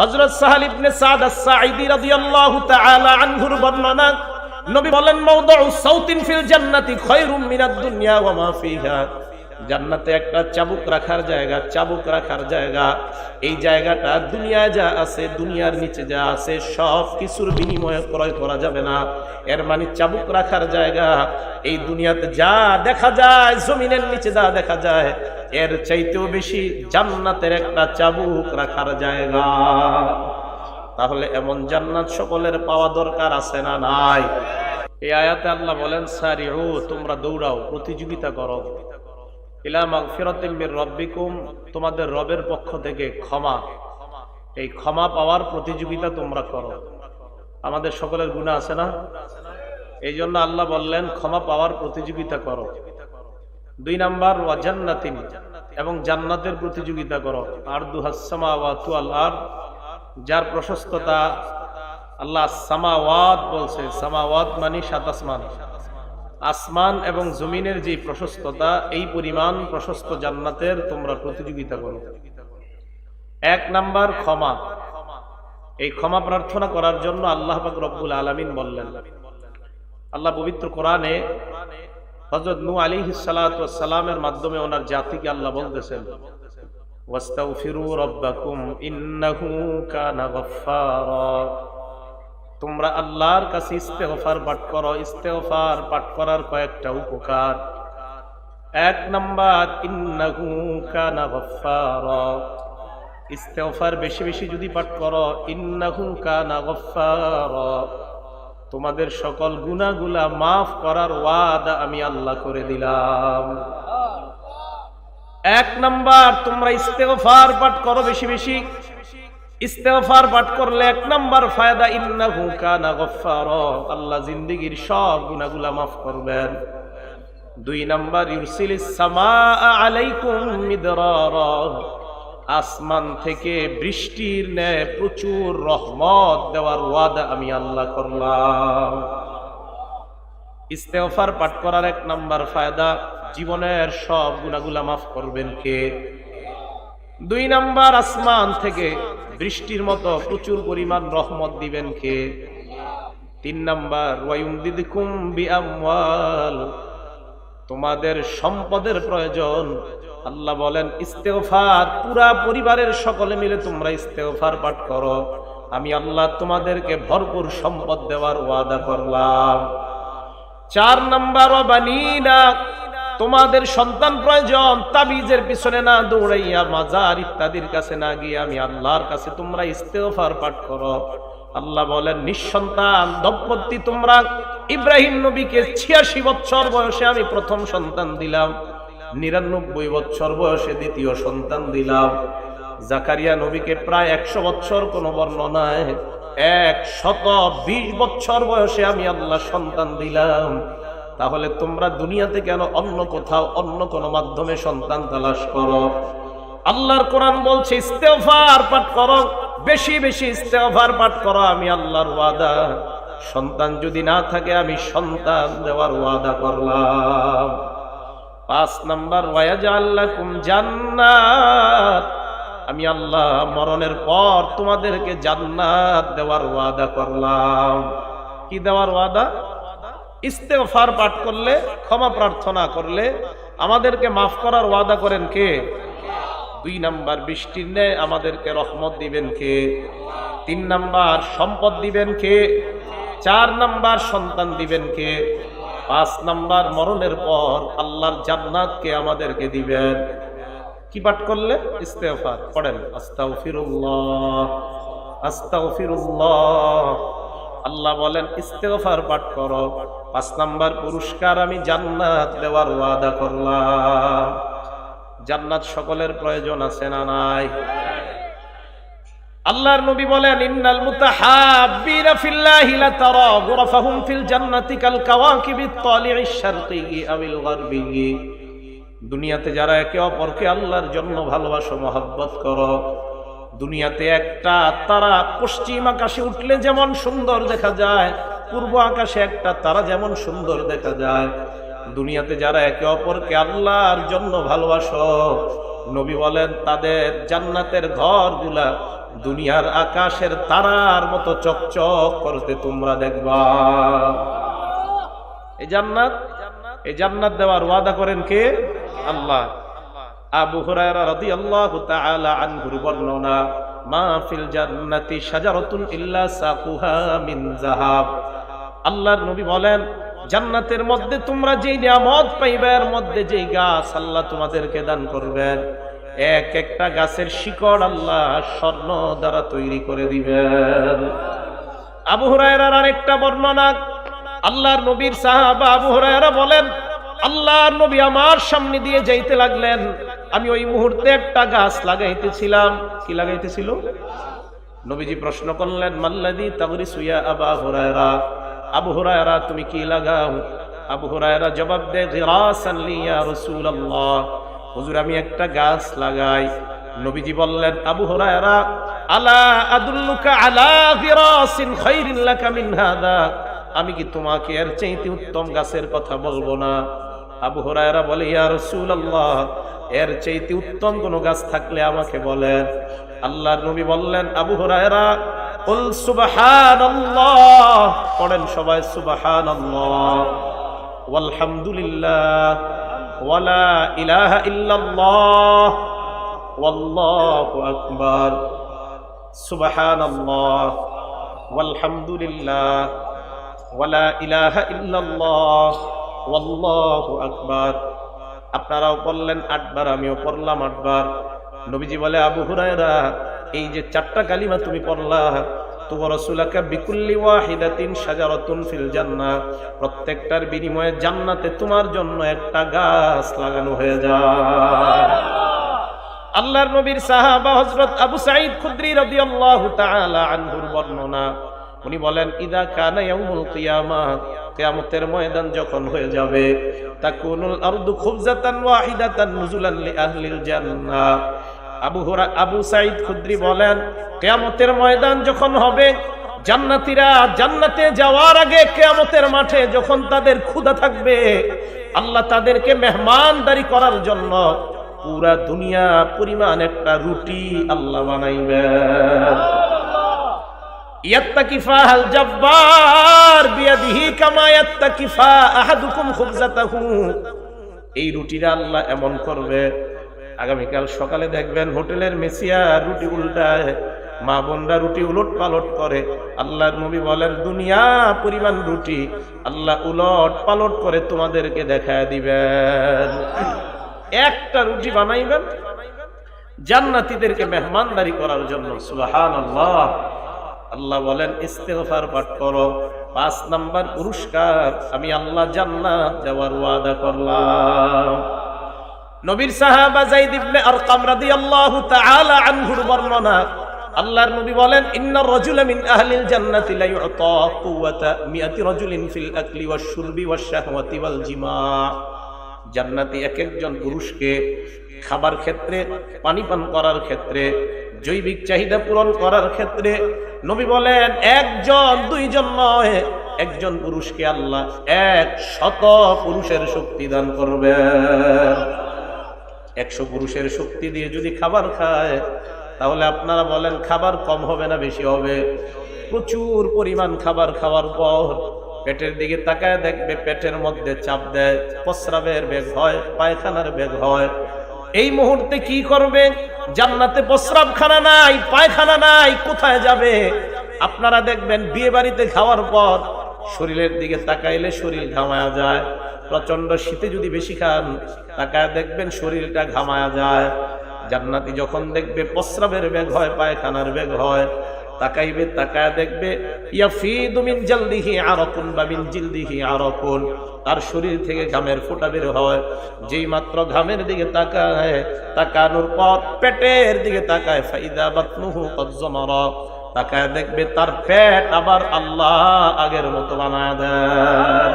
হযরত সাহাল ইবনে সাদ আস-সাঈদি রাদিয়াল্লাহু তাআলা আনহুর বর্ণনা, নবী বলেন মাওদাউ সাউতিন ফিল জান্নাতি খায়রুম মিনাদ দুনিয়া ওয়া মা ফিহা। জান্নাতে একটা চাবুক রাখার জায়গা, চাবুক রাখার জায়গা। এই জায়গাটা দুনিয়ায় যা আছে, দুনিয়ার নিচে যা আছে, সব কিছুর বিনিময়ে ক্রয় করা যাবে না। এর মানে চাবুক রাখার জায়গা, এই দুনিয়াতে যা দেখা যায়, জমিনের নিচে যা দেখা যায়, এর চাইতেও বেশি জান্নাতের একটা চাবুক রাখার জায়গা। তাহলে এমন জান্নাত সকলের পাওয়া দরকার আছে না নাই? এই আয়াতে আল্লাহ বলেন, সারিউ, তোমরা দৌড়াও, প্রতিযোগিতা করো। ইলা মাগফিরাতিম মির রব্বিকুম, তোমাদের রবের পক্ষ থেকে ক্ষমা। এই ক্ষমা পাওয়ার প্রতিযোগিতা তোমরা করো। আমাদের সকলের গুণা আছে না? এই জন্য আল্লাহ বললেন, ক্ষমা পাওয়ার প্রতিযোগিতা করো। দুই নাম্বার ওয়া জান্নাতিন এবং জান্নাতের প্রতিযোগিতা করো। আর দু হাসামা ওয়াতু যার প্রশস্ততা আল্লাহ সামাওয়াত বলছে। সামাওয়াত মানে সাত আসমান আসমান এবং জমিনের যে প্রশস্ততা, এই পরিমাণ প্রশস্ত জান্নাতের তোমরা প্রতিযোগিতা করো। এক নাম্বার ক্ষমা। এই ক্ষমা প্রার্থনা করার জন্য আল্লাহ পাক রব্বুল আলামিন বললেন। আল্লাহ পবিত্র কোরআনে হযরত নূহ আলাইহিস সালাতু সালামের মাধ্যমে ওনার জাতিকে আল্লাহ বলতেছেন, ওয়াস্তাগফিরু রাব্বাকুম ইন্নাহু কানা গফফারা। তোমরা আল্লাহর কাছে ইস্তেহফার পাঠ করো। ইস্তেগফার পাঠ করার কয়েকটা উপকার। এক নাম্বার গফফারা। ইস্তেগফার বেশি বেশি যদি পাঠ করো গফফারা। তোমাদের সকল গুনাহগুলা মাফ করার ওয়াদা আমি আল্লাহ করে দিলাম। এক নাম্বার, তোমরা ইস্তেগফার পাঠ করো বেশি বেশি। ইস্তেগফার পাঠ করলে এক নাম্বার ফায়দা, ইন্নাহু কানা গফফারা। আল্লাহ জিন্দেগীর সব গুনাহগুলা মাফ করবেন। দুই নাম্বার ইউরসিলিস সামাআ আলাইকুম মিদরারা। আসমান থেকে বৃষ্টির ন্যায় প্রচুর রহমত দেওয়ার ওয়াদা আমি আল্লাহ করলাম। ইস্তেফার পাঠ করার এক নাম্বার ফায়দা, জীবনের সব গুনাহগুলা মাফ করবেন কে? দুই নাম্বার, আসমান থেকে বৃষ্টির মতো প্রচুর পরিমাণ রহমত দিবেন কে? তিন নাম্বার তোমাদের সম্পদের প্রয়োজন। আল্লাহ বলেন, ইস্তেগফার, পুরা পরিবারের সকলে মিলে তোমরা ইস্তেগফার পাঠ করো। আমি আল্লাহ তোমাদেরকে ভরপুর সম্পদ দেওয়ার ওয়াদা করলাম। চার নাম্বার তোমাদের সন্তান প্রয়োজন, তাবিজের পিছনে না দৌড়াইয়া মাজার ইত্যাদির কাছে না গিয়ে আমি আল্লাহর কাছে তোমরা ইস্তেগফার পাঠ করো। আল্লাহ বলেন, নিঃসন্তান, দম্পতি, তোমরা ইব্রাহিম নবীকে ছিয়াশি বছর বয়সে আমি প্রথম সন্তান দিলাম, নিরানব্বই বছর বয়সে দ্বিতীয় সন্তান দিলাম। জাকারিয়া নবীকে প্রায় একশো বছর কোন বর্ণনায় এক শত বিশ বছর বয়সে আমি আল্লাহ সন্তান দিলাম। তাহলে তোমরা দুনিয়াতে কেন অন্য কোথাও, অন্য কোন মাধ্যমে সন্তান তালাশ করো? আল্লাহর কোরআন বলছে ইস্তেফার পাঠ করো, বেশি বেশি ইস্তেফার পাঠ করো, আমি আল্লাহর ওয়াদা। সন্তান যদি না থাকে, আমি সন্তান দেওয়ার ওয়াদা করলাম। পাঁচ নাম্বার ওয়াজা আল্লাহ জান্নাত। আমি আল্লাহ মরণের পর তোমাদেরকে জান্নাত দেওয়ার ওয়াদা করলাম। কি দেওয়ার ওয়াদা? ইস্তেগফার পাঠ করলে, ক্ষমা প্রার্থনা করলে আমাদেরকে মাফ করার ওয়াদা করেন কে? দুই নাম্বার বৃষ্টির ন্যায় আমাদেরকে রহমত দিবেন কে? তিন নাম্বার, সম্পদ দিবেন কে? চার নাম্বার, সন্তান দিবেন কে? পাঁচ নাম্বার, মরণের পর আল্লাহর জান্নাতকে আমাদেরকে দিবেন। কি পাঠ করলে? ইস্তেগফার। পড়েন, আস্তাগফিরুল্লাহ আস্তাগফিরুল্লাহ। আল্লাহ বলেন ইস্তেফার পাঠ করো। পাঁচ নাম্বার পুরস্কার আমি জান্নাত দেওয়ার ওয়াদা করলাম। জান্নাত সকলের প্রয়োজন আছে না নাই? আল্লাহর নবী বলেন, ইন্নাল মুতাহাব্বিনা ফিল্লাহি লা তারা গুরাফাহুম ফিল জান্নাতি কাল কাওয়াকিবিত তালি'ইশ শারকি আবিল গারবি। দুনিয়াতে যারা একে অপরকে আল্লাহর জন্য ভালোবাসো, মহব্বত করো। দুনিয়াতে একটা তারা, পশ্চিম আকাশে উঠলে যেমন সুন্দর দেখা যায়, পূর্ব আকাশে একটা তারা যেমন সুন্দর দেখা যায়। দুনিয়াতে যারা একে অপরকে আল্লাহর জন্য ভালোবাসো, নবী বলেন, তাদের জান্নাতের ঘরগুলা দুনিয়ার আকাশের তারার মতো চকচক করতে তোমরা দেখবা। এই জান্নাত এই জান্নাত দেওয়ার ওয়াদা করেন কে? আল্লাহ। আবু হুরায়রা রাদিয়াল্লাহু তাআলা আনহুর বর্ণনা, মা ফিল জান্নাতি শাজারাতুন ইল্লা সাকুহা মিন যাহাব। আল্লাহর নবী বলেন, জান্নাতের মধ্যে তোমরা যেই নিয়ামত পাইবে, এর মধ্যে যেই গাছ আল্লাহ তোমাদেরকে দান করবেন, এক একটা গাছের শিকড় আল্লাহ স্বর্ণ দ্বারা তৈরি করে দিবেন। আবু হুরায়রার আরেকটা বর্ণনা, আল্লাহর নবীর সাহাবা আবু হুরায়রা বলেন, আল্লাহর নবী আমার সামনে দিয়ে যাইতে লাগলেন। আমি ওই মুহূর্তে একটা গাছ লাগাইতেছিলাম। কি লাগাইতেছিল? নবীজি প্রশ্ন করলেন, মাল্লাদি তাগরি সুয়া আবা হুরায়রা? আবু হুরায়রা, তুমি কি লাগাও? আবু হুরায়রা জবাব দে, গিরাসান লিয়া রাসূলুল্লাহ। হুজুর, আমি একটা গাছ লাগাই। নবীজি বললেন, আবু হুরায়রা, আলা আদুল্লুকা আলা গিরাসিন খাইরিন লাকা মিন হাদা? আমি কি তোমাকে এর চাইতে উত্তম গাছের কথা বলব না? আবু হুরায়রা বলে, ইয়া রাসূলুল্লাহ, এর চাইতে উত্তম কোন গাছ থাকলে আমাকে বলেন। আল্লাহর নবী বললেন, আবু হুরায়রা কুল সুবহানাল্লাহ। পড়েন সবাই, সুবহানাল্লাহ, ওয়ালহামদুলিল্লাহ, ওয়ালা ইলাহা ইল্লাল্লাহ, ওয়াল্লাহু আকবার। সুবহানাল্লাহ, ওয়ালহামদুলিল্লাহ, ওয়ালা ইলাহা ইল্লাল্লাহ ওয়াল্লাহু আকবার। আপনারাও পড়লেন আটবার, আমিও পড়লাম আটবার। নবীজি বলে, আবু হুরায়রা, এই যে চারটা কালিমা তুমি পড়লা প্রত্যেকটার বিনিময়ে জান্নাতে তোমার জন্য একটা গাছ লাগানো হয়ে যায়। আল্লাহর নবীর সাহাবা হজরত আবু সাঈদ খুদরি তাআলা আনহুর বর্ণনা। উনি বলেন, ইদা কানা ইয়াউমুল কিয়ামাহ ময়দান যখন হয়ে যাবে, তাকুনুল আরদু খুবজাতান ওয়াহিদাতান নুজুলান লি আহলিল আবু হুরা, আবু সাঈদ খুদরি বলেন, কিয়ামতের ময়দান যখন হবে, জান্নাতীরা জান্নাতে যাওয়ার আগে কিয়ামতের মাঠে যখন তাদের ক্ষুধা থাকবে, আল্লাহ তাদেরকে মেহমানদারি করার জন্য পুরা দুনিয়া পরিমাণ একটা রুটি আল্লাহ বানাইবেন। এই রুটিটা আল্লাহ এমন করবে। আগামীকাল সকালে দেখবেন হোটেলের মেসিয়া রুটি উল্টায়, মা বোনরা রুটি উলট পালট করে। আল্লাহর নবী বলেন, দুনিয়া পরিমাণ রুটি, আল্লাহ উলট পালট করে তোমাদেরকে দেখা দিবেন। একটা রুটি বানাইবেন, জান্নাতীদেরকে মেহমানদারি করার জন্য, সুবহানাল্লাহ। আল্লাহ বলেন, ইস্তেগফার পাঠ করো। পাঁচ নাম্বার পুরস্কার, আমি আল্লাহ জান্নাত দেওয়ার ওয়াদা করলাম। নবীর সাহাবা যায়েদ ইবনে আরকাম রাদিয়াল্লাহু তাআলা আনহুর বর্ণনা, আল্লাহর নবী বলেন ইন্নার রাজুলা মিন আহলিল জান্নাতি লা ইউতা কুওয়াতা মিয়াতি রাজুলিন ফিল আকলি ওয়াশ শুরবি ওয়াশ শাহওয়াতি ওয়াল জিমা। জান্নাতি এক একজন পুরুষকে খাবার ক্ষেত্রে পানি পান করার ক্ষেত্রে, জৈবিক চাহিদা পূরণ করার ক্ষেত্রে নবী বলেন, একজন, দুইজন নয়, একজন পুরুষকে আল্লাহ এক শত পুরুষের শক্তি দান করবে। একশো পুরুষের শক্তি দিয়ে যদি খাবার খায়, তাহলে আপনারা বলেন, খাবার কম হবে না, বেশি হবে। প্রচুর পরিমাণ খাবার খাওয়ার পর পেটের দিকে তাকায় দেখবে পেটের মধ্যে চাপ দেয়, প্রস্রাবের বেগ হয়, পায়খানার বেগ হয়। এই মুহূর্তে কি করবে? জান্নাতে প্রস্রাবখানা নাই, পায়খানা নাই, কোথায় যাবে? আপনারা দেখবেন বিয়ে বাড়িতে খাওয়ার পর শরীরের দিকে তাকাইলে শরীর ঘামায়া যায়। প্রচণ্ড শীতে যদি বেশি খান, তাকায় দেখবেন শরীরটা ঘামায়া যায়। জান্নাতি যখন দেখবে প্রস্রাবের বেগ হয়, পায়খানার বেগ হয় তাকাইবে, তাকায় দেখবে তার শরীর থেকে ঘামের ফোঁটা বের হয়। যেই মাত্র ঘামের দিকে তাকায়, তাকানোর পর পেটের দিকে তাকায়, ফাইদা বাতনুহু কদ জামারা। তাকায় দেখবে তার পেট আবার আল্লাহ আগের মতো বানায় দেয়।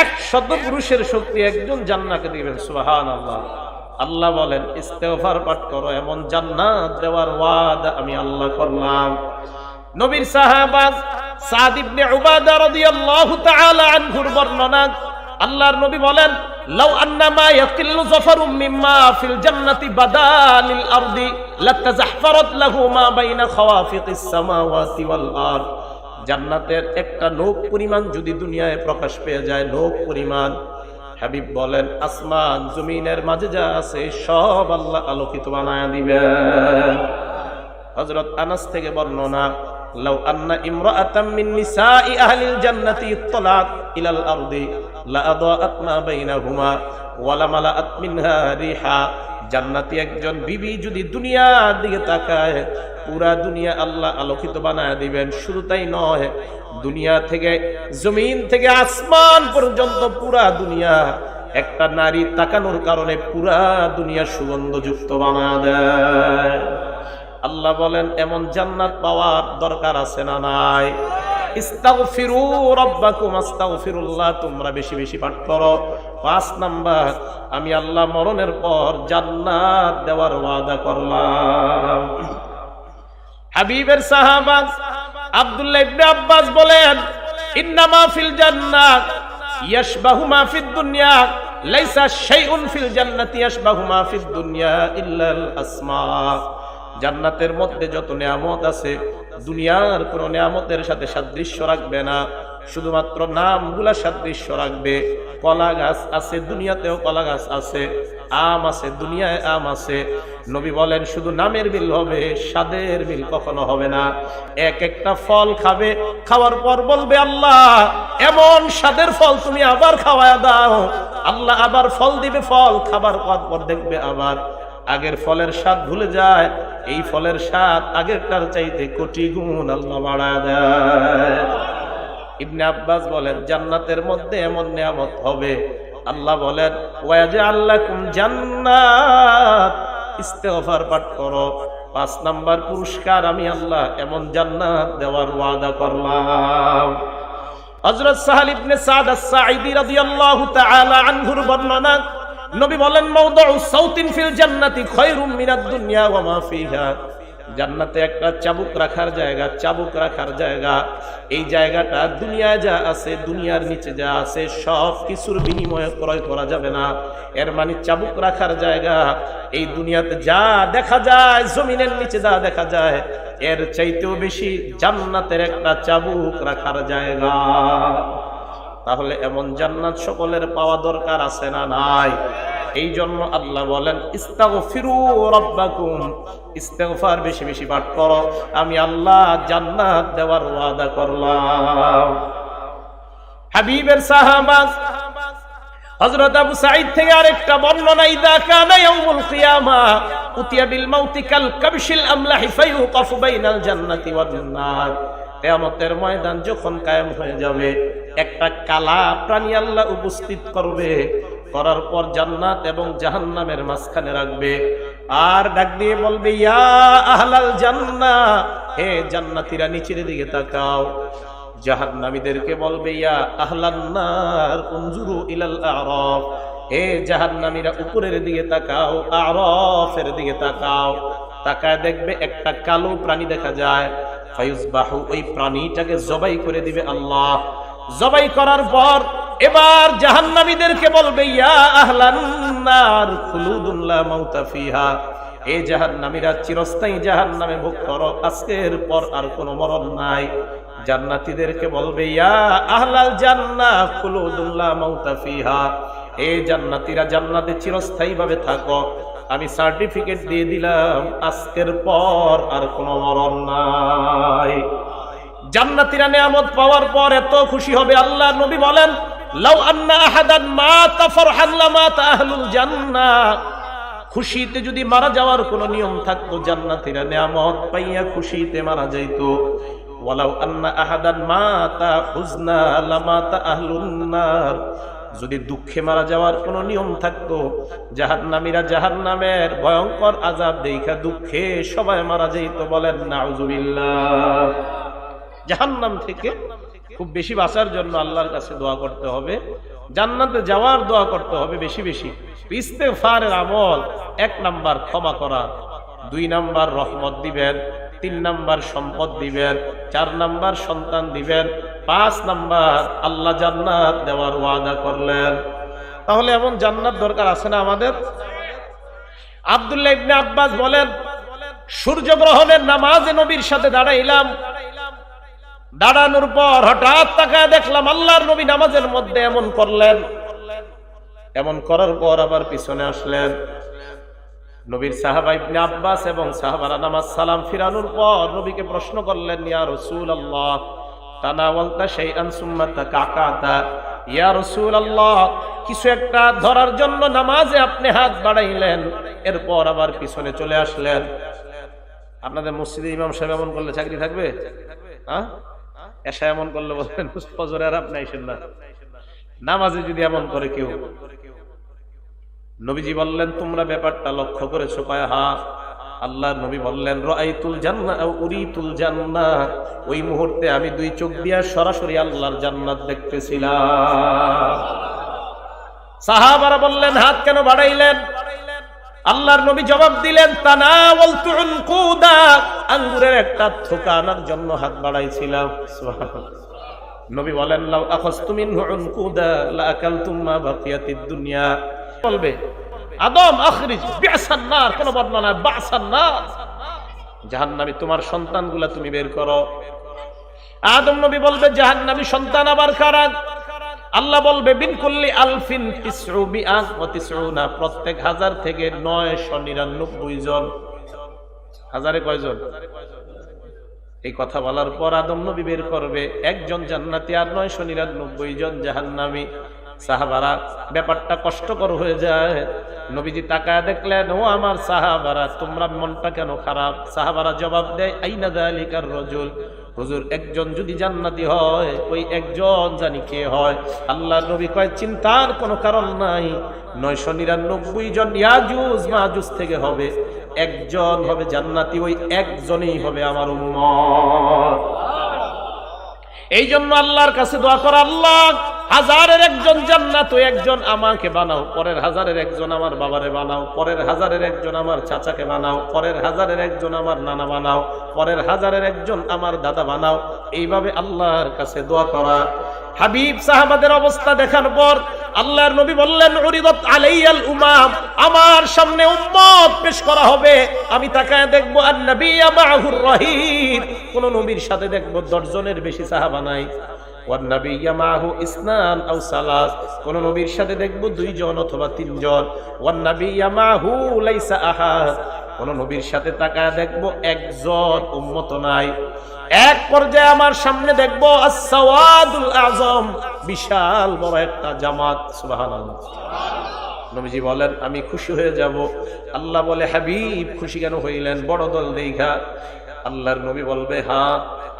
এক শত পুরুষের শক্তি একজন জান্নাকে দিবেন সুবাহান আল্লাহ আল্লাহ বলেন ইস্তেফার পাঠ করো, এমন জান্নাত দেওয়ার ওয়াদ আমি আল্লাহ করলাম। নবীর সাহাবাজ সাদ ইবনে উবাদা রাদিয়াল্লাহু তাআলা আনহুর বর্ণনা, আল্লাহর নবী বলেন, লাউ আন্নামা ইয়াকিল্লু জাফারুম মিম্মা ফিল জান্নাতি বাদালিল আরদি লাতাজাহফারাত লাহু মা বাইনা খাওয়াফিকিস সামাওয়াতি ওয়াল আরদ। জান্নাতের একটা নৌক পরিমাণ যদি দুনিয়ায় প্রকাশ পেয়ে যায় নৌক পরিমাণ। হাবিব বলেন, আসমান জমিনের মাঝে যা আছে সব আল্লাহ আলোকিত বানায় দিবে। হজরত আনাস থেকে বর্ণনা, লাউ আন্না ইমরাআতাম من نساء আহলিল জান্নাতি اطلعت ইলাল আরদি লা ما মা বাইনাহুমা ওয়া লা মালাআত রিহা। জান্নাতি একজন বিবি যদি দুনিয়ার দিকে তাকায়, পুরা দুনিয়া আল্লাহ আলোকিত বানায় দিবেন। শুধু তাই নয়, দুনিয়া থেকে, জমিন থেকে আসমান পর্যন্ত পুরা দুনিয়া, একটা নারী তাকানোর কারণে পুরা দুনিয়া সুগন্ধযুক্ত বানা দেয়। আল্লাহ বলেন, এমন জান্নাত পাওয়ার দরকার আছে না নাই? ইস্তাগফিরু রাব্বাকুম, আস্তাগফিরুল্লাহ, তোমরা বেশি বেশি পাঠ করো। পাঁচ নাম্বার, আমি আল্লাহ মরণের পর জান্নাত দেওয়ার ওয়াদা করলাম। হাবিবের সাহাবা আব্দুল্লাহ ইবনে আব্বাস বলেন, ইন্নামা ফিল জান্নাত, ইয়াশবাহু মা ফিদ দুনিয়া, লাইসা শাইউন ফিল জান্নাতি, ইয়াশবাহু মা দুনিয়া ইল্লাল আসমা। জান্নাতের মধ্যে যত নিয়ামত আছে, দুনিয়ার কোন নিয়ামতের সাথে সাদৃশ্য রাখবে না। শুধুমাত্র নামগুলা সাদৃশ্য রাখবে। কলা গাছ আছে, দুনিয়াতেও কলা গাছ আছে, আম আছে, দুনিয়ায় আম আছে। নবী বলেন, শুধু নামের মিল হবে, স্বাদের মিল কখনো হবে না। এক একটা ফল খাবে, খাওয়ার পর বলবে, আল্লাহ, এমন স্বাদের ফল তুমি আবার খাওয়ায় দাও। আল্লাহ আবার ফল দিবে, ফল খাবার পর দেখবে আবার আগের ফলের স্বাদ ভুলে যায়, এই ফলের স্বাদ আগেরটার চাইতে কোটি গুণ আল্লাহ বাড়া দেয়। ইবনে আব্বাস বলেন, জান্নাতের মধ্যে এমন নিয়ামত হবে। আল্লাহ বলেন ওয়াজে আল্লাহ জান্নাত। ইস্তেগফার পাঠ করো। পাঁচ নাম্বার পুরস্কার, আমি আল্লাহ এমন জান্নাত দেওয়ার ওয়াদা করলাম। হযরত সাহাল ইবনে সাদ আস-সাঈদী রাদিয়াল্লাহু তাআলা আনহুর বর্ণনা নবী বলেন মাওদাউ সাউতিন ফিল জান্নাতি খায়রুম মিনাদ দুনিয়া ওয়া মা ফিহা। জান্নাতে একটা চাবুক রাখার জায়গা, চাবুক রাখার জায়গা। এই জায়গাটা দুনিয়ায় যা আছে, দুনিয়ার নিচে যা আছে, সব কিছুর বিনিময়ে ক্রয় করা যাবে না। এর মানে চাবুক রাখার জায়গা। এই দুনিয়াতে যা দেখা যায়, জমিনের নিচে যা দেখা যায়, এর চাইতেও বেশি জান্নাতের একটা চাবুক রাখার জায়গা। তাহলে এমন জান্নাত সকলের পাওয়া দরকার আছে না নাই? এই জন্য আল্লাহ বলেন বেশি বেশি পাঠ করো। আমি আল্লাহ জান্নাত দেওয়ার ওয়াদা করলাম। হাবিবের সাহাবা হযরত আবু সাঈদ থেকে আরেকটা বর্ণনা, ইদা কানা ইয়াউমুল কিয়ামা উতিয়া বিল মাউতি কাল কাবশিল আমলাহি বাইনাল জান্নাতি ওয়ান নার। কিয়ামতের ময়দান যখন কায়েম হয়ে যাবে, একটা কালা প্রাণী আল্লাহ উপস্থিত করবে, করার পর জান্নাত এবং জাহান্নামের মাঝখানে রাখবে। আর ডাক দিয়ে বলবে, ইয়া আহলাল জান্নাহ হে জান্নাতীরা, নিচের দিকে তাকাও। জাহান্নামীদেরকে বলবে, ইয়া আহলান্নার উনজুরু ইলাল আরাফ। হে জাহান্নামীরা, উপরের দিকে তাকাও, আরফের দিকে তাকাও। তাকায় দেখবে একটা কালো প্রাণী দেখা যায়। ফায়ুজবাহু ওই প্রাণীটাকে জবাই করে দিবে আল্লাহ। জবাই করার পর এবার জাহান্নামীদেরকে বলবে, ইয়া আহলান্নার খুলুদুল্লাহ মাউতা ফিহা। এ জাহান্নামীরা চিরস্থায়ী জাহান্নামে ভোগ করো, আজকের পর আর কোনো মরণ নাই। জান্নাতীদেরকে বলবে, ইয়া আহলাল জান্নাহ খুলুদুল্লাহ মাউতা ফিহা। এ জান্নাতীরা জান্নাতে চিরস্থায়ী ভাবে থাকো। আমি সার্টিফিকেট দিয়ে দিলাম, আজকের পর আর কোনো মরণ নাই। জান্নাতীরা নিয়ামত পাওয়ার পর এত খুশি হবে আল্লাহ, নবী বলেন, লাউ আন্না আহাদান মাতা ফারহান লামাতা আহলুল জান্নাহ খুশিতে যদি মারা যাওয়ার কোনো নিয়ম থাকতো, জান্নাতীরা নিয়ামত পাইয়া খুশিতে মারা যাইতো। ওয়ালাউ আন্না আহাদান মাতা হুজনা লামাতা আহলুন নার। যদি দুঃখে মারা যাওয়ার কোনো নিয়ম থাকতো, জাহান্নামীরা জাহান্নামের ভয়ঙ্কর আজাব দেখা দুঃখে সবাই মারা যাইতো বলেন, নাউজুবিল্লাহ। জাহান্নাম থেকে খুব বেশি বাঁচার জন্য আল্লাহর কাছে দোয়া করতে হবে, জান্নাতে যাওয়ার দোয়া করতে হবে বেশি বেশি। ইস্তেফারের আমল এক নাম্বার ক্ষমা করা, দুই নাম্বার রহমত দিবেন, তিন নাম্বার সম্পদ দিবেন, চার নাম্বার সন্তান দিবেন পাঁচ নাম্বার, আল্লাহ জান্নাত দেওয়ার ওয়াদা করলেন। তাহলে এমন জান্নাত দরকার আছে না আমাদের? আব্দুল্লাহ ইবনে আব্বাস বলেন সূর্য গ্রহণের নামাজে নবীর সাথে দাঁড়াইলাম। দাঁড়ানোর পর হঠাৎ তাকায় দেখলাম আল্লাহর নবী নামাজের মধ্যে এমন করলেন। এমন করার পর আবার পিছনে আসলেন। নবীর সাহাবা ইবনে আব্বাস এবং সাহাবারা নামাজ সালাম ফিরানোর পর নবীকে প্রশ্ন করলেন, ইয়া রাসূলুল্লাহ তানাওয়ালতা শাইআন সুম্মা তাকাকাতা। ইয়া রাসূলুল্লাহ, কিছু একটা ধরার জন্য নামাজে আপনি হাত বাড়াইলেন, এরপর আবার পিছনে চলে আসলেন। আপনাদের মসজিদে ইমাম সাহেব এমন করলে চাকরি থাকবে? হ্যাঁ? এসা এমন করলে বলবেন ফজরে আর আপনি আইসেন না। নামাজে যদি এমন করে কেউ। নবীজি বললেন, তোমরা ব্যাপারটা লক্ষ্য করেছ, কয় হা আল্লাহ নবী বললেন রাইতুল জান্নাহ উরিতুল জান্নাহ ওই মুহূর্তে আমি দুই চোখ দিয়া সরাসরি আল্লাহর জান্নাত দেখতেছিলাম। সাহাবারা বললেন, হাত কেন বাড়াইলেন? আল্লাহর নবী জবাব দিলেন আঙ্গুরের একটা থোকা আনার জন্য হাত বাড়াইছিলাম। নবী বলেন, লাউ আখাযতু মিনহু উনকুদা লা আকালতুম মা বাকিয়াতিদ দুনিয়া। বলবে আদম, আখরিজ, বিআসান নার, কোন বর্ণনা বাসান নার। তোমার সন্তানগুলা তুমি বের করো। আদম নবী বলবে সন্তান আবার কারা? আল্লাহ বলবে, বিন কুল্লি আলফিন ওয়া তিসউনা, প্রত্যেক হাজার থেকে 999 জন। হাজারে কয়জন? এই কথা বলার পর আদম নবী বের করবে, একজন জান্নাতি আর নয়শো নিরানব্বই জন জাহান্নামী। সাহাবারা ব্যাপারটা কষ্টকর হয়ে যায়। নবীজি তাকায় দেখলেন, ও আমার সাহাবারা, তোমরা মনটা কেন খারাপ? সাহাবারা জবাব দেয়, আইনা রজুল। হুজুর, একজন যদি জান্নাতি হয়, ওই একজন জানি কে হয়? আল্লাহ নবী কয়, চিন্তার কোনো কারণ নাই। নয়শো নিরানব্বই জন ইয়াজুজ মাজুজ থেকে হবে। একজন হবে জান্নাতি, ওই একজনই হবে আমার উম্মত। এই জন্য আল্লাহর কাছে দোয়া কর, আল্লাহ হাজারের একজন জান্নাত একজন আমাকে বানাও, পরের হাজারের একজন আমার বাবারে বানাও, পরের হাজারের একজন আমার চাচাকে বানাও, পরের হাজারের একজন আমার নানা বানাও, পরের হাজারের একজন আমার দাদা বানাও। এইভাবে আল্লাহর কাছে দোয়া করা। হাবিব সাহাবাদের অবস্থা দেখার পর আল্লাহর নবী বললেন, উরিদত আলাইয়াল উমাম, আমার সামনে উম্মত পেশ করা হবে। আমি তাকায় দেখব আর নবী মাহুর রহিম। কোন নবীর সাথে দেখব দশজনের বেশি সাহাবা নাই। ওয়ান্নাবিয়্যা কোন নবীর সাথে দেখব দুইজন অথবা তিনজন। ওয়ান্নাবিয়্যা মাহু কোন নবীর সাথে তাকায় দেখব একজন, উম্মত নাই। এক পর্যায়ে আমার সামনে দেখব আজম বিশাল বড় একটা জামাত। সুবহানাল্লাহ। নবীজি বলেন, আমি খুশি হয়ে যাব। আল্লাহ বলে, হাবিব, খুশি কেন হইলেন? বড় দল দেখা আল্লাহর নবী বলবে হ্যাঁ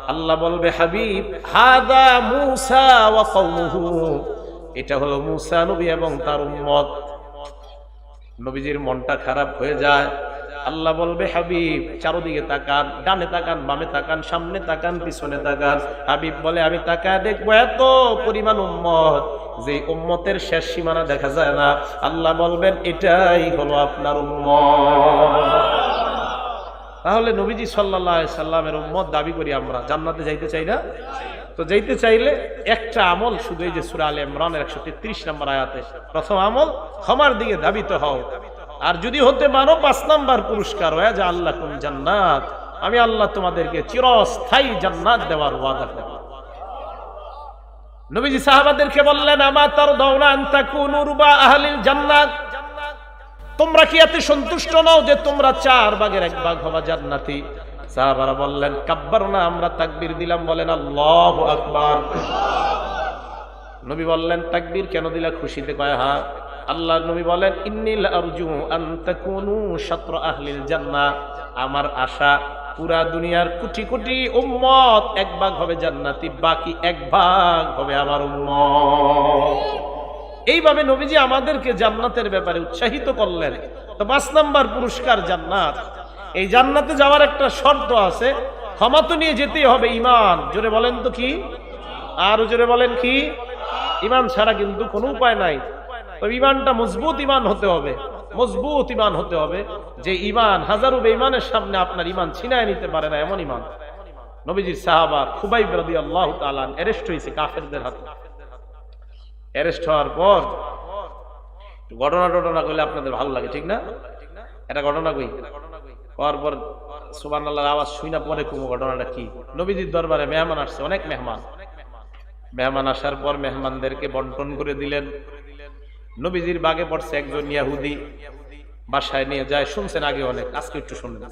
আল্লাহ বলবে, হাবিব, হাদা মুসা ওয়া কওমুহু। এটা হলো মুসা নবী এবং তার উম্মত। নবীজির মনটা খারাপ হয়ে যায়। আল্লাহ বলবে, হাবিব, চারোদিকে তাকান, ডানে তাকান, বামে তাকান, সামনে তাকান, পিছনে তাকান। হাবিব বলে, আমি তাকায় দেখব এত পরিমাণ উম্মত যে উম্মতের শেষ সীমানা দেখা যায় না। আল্লাহ বলবেন, এটাই হলো আপনার উম্মত। তাহলে নবীজি সাল্লাহ সাল্লামের উম্মত দাবি করি আমরা, জান্নাতে যাইতে চাই না। তো যাইতে চাইলে একটা আমল, শুধু এই যে সুরা আল ইমরানের একশো তেত্রিশ নম্বর আয়াতে, প্রথম আমল, ক্ষমার দিকে দাবিত হও। আর যদি হতে পারো, পাঁচ নাম্বার পুরস্কার হয়ে যে আল্লাহ কোন জান্নাত। আমি আল্লাহ তোমাদেরকে চিরস্থায়ী জান্নাত দেওয়ার ওয়াদা করি নবীজি সাহাবাদেরকে বললেন আমার তার দৌলান তাকুনুর বা আহলিল জান্নাত? তোমরা কি এতে সন্তুষ্ট নও যে তোমরা চার ভাগের এক ভাগ হবা জান্নাতি? সাহাবারা বললেন কাব্বার না, আমরা তাকবীর দিলাম। বলেন, আল্লাহু আকবার। নবী বললেন, তাকবীর কেন দিলা খুশিতে কয় হা আল্লাহ নবী বলেন, ইন্নিল আরজু আন তাকুনু শাত্র আহলিল জান্নাহ আমার আশা, পুরা দুনিয়ার কোটি কোটি উম্মত এক ভাগ হবে জান্নাতি, বাকি এক ভাগ হবে আমার উম্মত। এইভাবে নবীজি আমাদেরকে জান্নাতের ব্যাপারে উৎসাহিত করলেন। তো পাঁচ নাম্বার পুরস্কার জান্নাত। এই জান্নাতে যাওয়ার একটা শর্ত আছে, ক্ষমা তো নিয়ে যেতেই হবে ইমান। জোরে বলেন তো কি? আর জোরে বলেন কি? ইমান ছাড়া কিন্তু কোনো উপায় নাই। তো ইমানটা মজবুত ইমান হতে হবে, মজবুত ইমান হতে হবে। যে ইমান, হাজারো বেঈমানের সামনে আপনার ইমান ছিনায় নিতে পারে না এমন ইমান। নবীজির সাহাবা খুবাই রাদি আল্লাহ তালান অ্যারেস্ট হয়েছে কাফেরদের হাতে। অ্যারেস্ট হওয়ার পর ঘটনা টটনা করলে আপনাদের ভালো লাগে, ঠিক না? এটা ঘটনা কই? হওয়ার পর সুবান আল্লাহর আওয়াজ শুই না, পরে কুমো, ঘটনাটা কি? নবীজির দরবারে মেহমান আসছে, অনেক মেহমান। মেহমান আসার পর মেহমানদেরকে বন্টন করে দিলেন। নবীজির বাগে পড়ছে একজন ইয়াহুদি, বাসায় নিয়ে যায়, শুনছেন আগে অনেক, আজকে একটু শুনবেন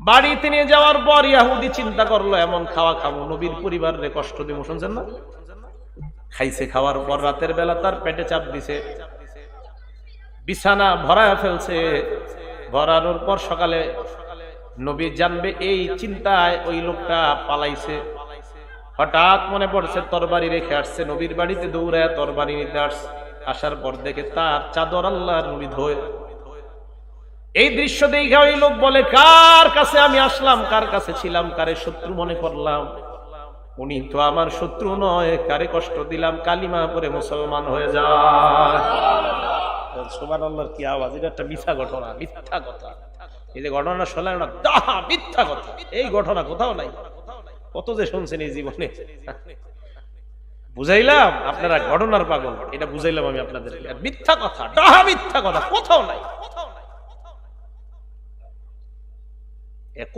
বাড়িতে নিয়ে যাওয়ার পর ইয়াহুদি চিন্তা করল, এমন খাওয়া খাব, নবীর পরিবারে কষ্ট দিব, শুনছেন না? খাইছে খাওয়ার পর রাতের বেলা তার পেটে চাপ দিছে। বিছানা ভরায় ফেলছে। ভরানোর পর সকালে নবী জানবে এই চিন্তায় ওই লোকটা পালাইছে। হঠাৎ মনে পড়ছে তরবারি রেখে আসছে। নবীর বাড়িতে দৌড়ায় তরবারি নিতে আসছে আসার পর দেখে তার চাদর আল্লাহর নবী ধোয়। এই দৃশ্য দেখে ওই লোক বলে, কার কাছে আমি আসলাম? কার কাছে ছিলাম? কারে শত্রু মনে করলাম? উনি তো আমার শত্রু নয়, কারে কষ্ট দিলাম, কালিমা পরে মুসলমান হয়ে যায় সোমান আল্লাহর কি আওয়াজ, এটা একটা মিথ্যা ঘটনা, মিথ্যা কথা। এই যে ঘটনা শোনায় না, দাহা, মিথ্যা কথা। এই ঘটনা কোথাও নাই। কত যে শুনছেন এই জীবনে। বুঝাইলাম, আপনারা ঘটনার পাগল, এটা বুঝাইলাম আমি আপনাদের মিথ্যা কথা ডাহা মিথ্যা কথা, কোথাও নাই।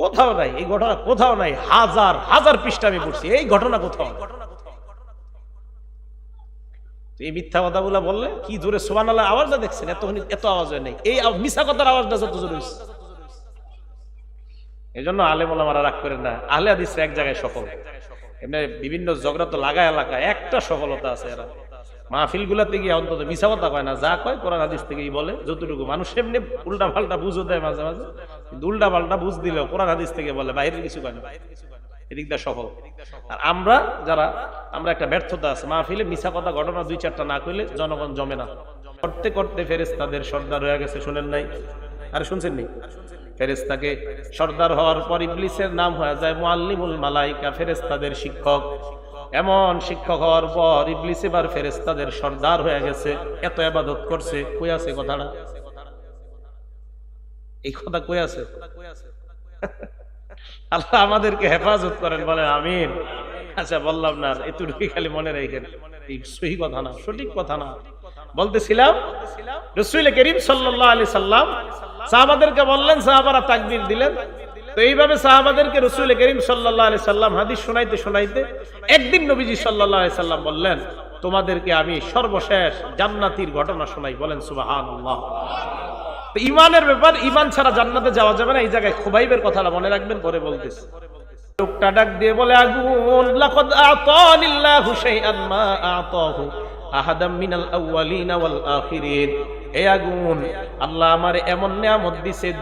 কোথাও নাই, এই ঘটনা কোথাও নাই, হাজার হাজার পৃষ্ঠা আমি পড়ছি, এই ঘটনা কোথাও এই মিথ্যা কথাগুলো বললে কি জোরে সোমান আল্লাহ আওয়াজটা দেখছেন? এত এত আওয়াজ হয় নাই। এই মিথ্যা কথার আওয়াজটা যত জোরে এই জন্য আলে আলেম ওলামারা রাগ করেন না। আহলে হাদিস এক জায়গায় সফল। এমনি বিভিন্ন ঝগড়া তো লাগা এলাকা একটা সফলতা আছে এরা। গিয়ে অন্তত কয় না, যা কয় কোরআন হাদিস থেকেই বলে। যতটুকু মানুষ এমনি উল্টা পাল্টা বুঝও দেয় মাঝে মাঝে। উল্টা পাল্টা বুঝ কোরআন হাদিস থেকে বলে, বাইরের কিছু কয় না। আর আমরা যারা, আমরা একটা ব্যর্থতা আছে। মাহফিলে ঘটনা দুই চারটা না কইলে জনগণ জমে না। করতে করতে ফেরেস তাদের সর্দার হয়ে গেছে, শুনেন নাই? আরে শুনছেন নি? ফেরেস্তাকে সর্দার হওয়ার পর ইবলিসের নাম হয়ে যায় মুআল্লিমুল মালাইকা ফেরেস্তাদের শিক্ষক। এমন শিক্ষক হওয়ার পর ইবলিস এবার ফেরেস্তাদের সর্দার হয়ে গেছে। এত আবাদত করছে। কই আছে কথাটা? এই কথা কই আছে? আল্লাহ আমাদেরকে হেফাজত করেন, বলেন, আমিন। আচ্ছা বললাম না এতটুকু খালি মনে রেখেন। সহি কথা না, সঠিক কথা না। বলতেছিলাম, রসুল করিম সাল্লাহ আলি সাল্লাম সাহাবাদেরকে বললেন, সাহাবারা তাকবির দিলেন। তো এইভাবে সাহাবাদেরকে রসুল করিম সাল্লাহ আলি সাল্লাম হাদিস শোনাইতে শোনাইতে একদিন নবীজি সাল্লাহ আলি সাল্লাম বললেন, তোমাদেরকে আমি সর্বশেষ জান্নাতির ঘটনা শোনাই। বলেন সুবাহান ইমানের ব্যাপার, ইমান ছাড়া জান্নাতে যাওয়া যাবে না। এই জায়গায় খুবাইবের কথাটা মনে রাখবেন, পরে বলতেছি। লোকটা ডাক দিয়ে বলে, আগুন, লাকাদ আতানিল্লাহু শাইআন মা আতাহু। আহাদাম মিনাল আল্লাহ আমার এমন নেয়ামত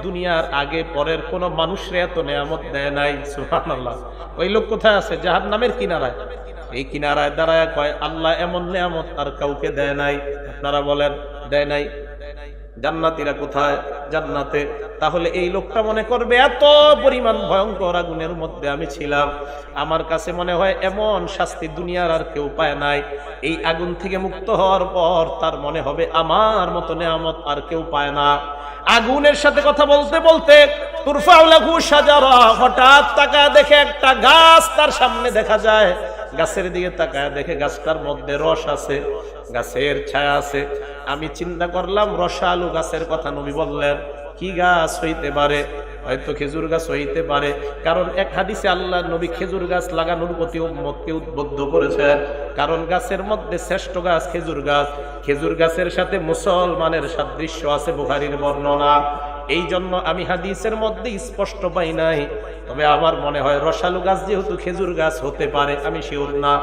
দুনিয়ার আগে পরের কোনো এত নেয়ামত দেয় নাই। সুবহানাল্লাহ। ওই লোক আছে? জাহান্নামের কিনারায়। এই কিনারায় দাঁড়ায় কয়, আল্লাহ এমন নিয়ামত আর কাউকে দেয় নাই। আপনারা বলেন, দেয় নাই। জান্নাতিরা কোথায়? জান্নাতে। তাহলে এই লোকটা মনে করবে, এত পরিমাণ ভয়ঙ্কর আগুনের মধ্যে আমি ছিলাম। আমার কাছে মনে হয় এমন শাস্তি দুনিয়ার আর কেউ পায় নাই। এই আগুন থেকে মুক্ত হওয়ার পর তার মনে হবে আমার মতো নেয়ামত আর কেউ পায় না। আগুনের সাথে কথা বলতে বলতে তুরফাউলাহু সাজারা হঠাৎ তাকায় দেখে একটা গাছ তার সামনে দেখা যায়। গাছের দিকে তাকায় দেখে গাছটার মধ্যে রস আছে, গাছের ছায়া আছে। আমি চিন্তা করলাম, রসালু গাছের কথা নবী বললেন, কি গাছ হইতে পারে? হয়তো খেজুর গাছ হইতে পারে। কারণ এক হাদিসে আল্লাহ নবী খেজুর গাছ লাগানোর প্রতি উম্মতকে উদ্বুদ্ধ করেছেন। কারণ গাছের মধ্যে শ্রেষ্ঠ গাছ খেজুর গাছ। খেজুর গাছের সাথে মুসলমানের সাদৃশ্য আছে বুখারির বর্ণনা। এই জন্য আমি হাদিসের মধ্যে স্পষ্ট পাই নাই। তবে আমার মনে হয় রসালু গাছ যেহেতু খেজুর গাছ হতে পারে, আমি শিওর না।